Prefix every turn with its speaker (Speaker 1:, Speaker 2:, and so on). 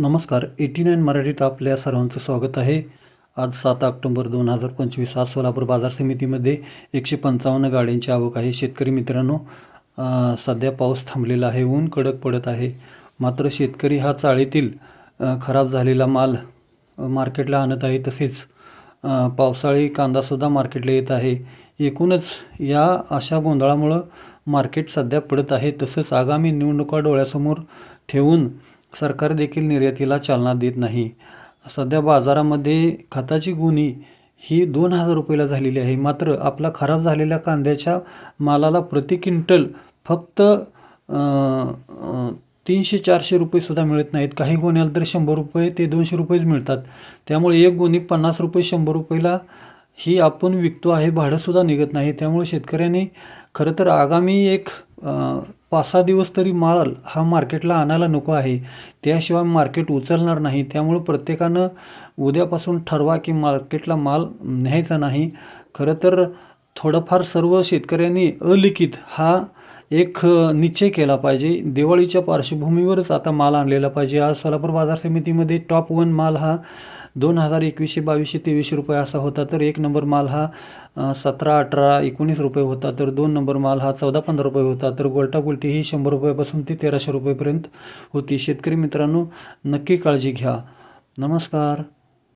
Speaker 1: नमस्कार eighty nine मराठीत आपल्या सर्वांचं स्वागत आहे. आज सात ऑक्टोबर दोन हजार पंचवीस आज सोलापूर बाजार समितीमध्ये एकशे पंचावन्न गाड्यांची आवक आहे. शेतकरी मित्रांनो सध्या पाऊस थांबलेला आहे ऊन कडक पडत आहे. मात्र शेतकरी हा चाळीतील खराब झालेला माल मार्केटला आणत आहे. तसेच पावसाळी कांदासुद्धा मार्केटला येत आहे. एकूणच या अशा गोंधळामुळं मार्केट सध्या पडत आहे. तसंच आगामी निवडणुका डोळ्यासमोर ठेवून सरकार देखील निर्यातीला चालना देत नाही. सध्या बाजारामध्ये खताची गुणी ही दोन हजार रुपयाला झालेली आहे. मात्र आपला खराब झालेल्या कांद्याच्या मालाला प्रति क्विंटल फक्त तीनशे चारशे रुपयेसुद्धा मिळत नाहीत. काही गोण्याला तर शंभर रुपये ते दोनशे रुपयेच मिळतात. त्यामुळे एक गोणी पन्नास रुपये शंभर रुपयाला ही आपण विकतो आहे. भाडंसुद्धा निघत नाही. त्यामुळे शेतकऱ्यांनी खरं तर आगामी एक पाच सहा दिवस तरी माल हा मार्केटला आणायला नको आहे. त्याशिवाय मार्केट उचलणार नाही. त्यामुळं प्रत्येकानं उद्यापासून ठरवा की मार्केटला माल न्यायचा नाही. खरं तर थोडंफार सर्व शेतकऱ्यांनी अलिखित हा एक निश्चय केला पाहिजे. दिवाळीच्या पार्श्वभूमीवरच आता माल आणलेला पाहिजे. आज सोलापूर बाजार समितीमध्ये टॉप वन माल हा दोन हजार एकवीसशे बावीसशे तेवीसशे रुपये असा होता तर एक नंबर माल हा सतरा अठरा एकोणीस रुपये होता तर दोन नंबर माल हा चौदा पंधरा रुपये होता तर गोलटागुलटी ही शंभर रुपयापासून ते तेराशे रुपयेपर्यंत होती. शेतकरी मित्रांनो नक्की काळजी घ्या. नमस्कार.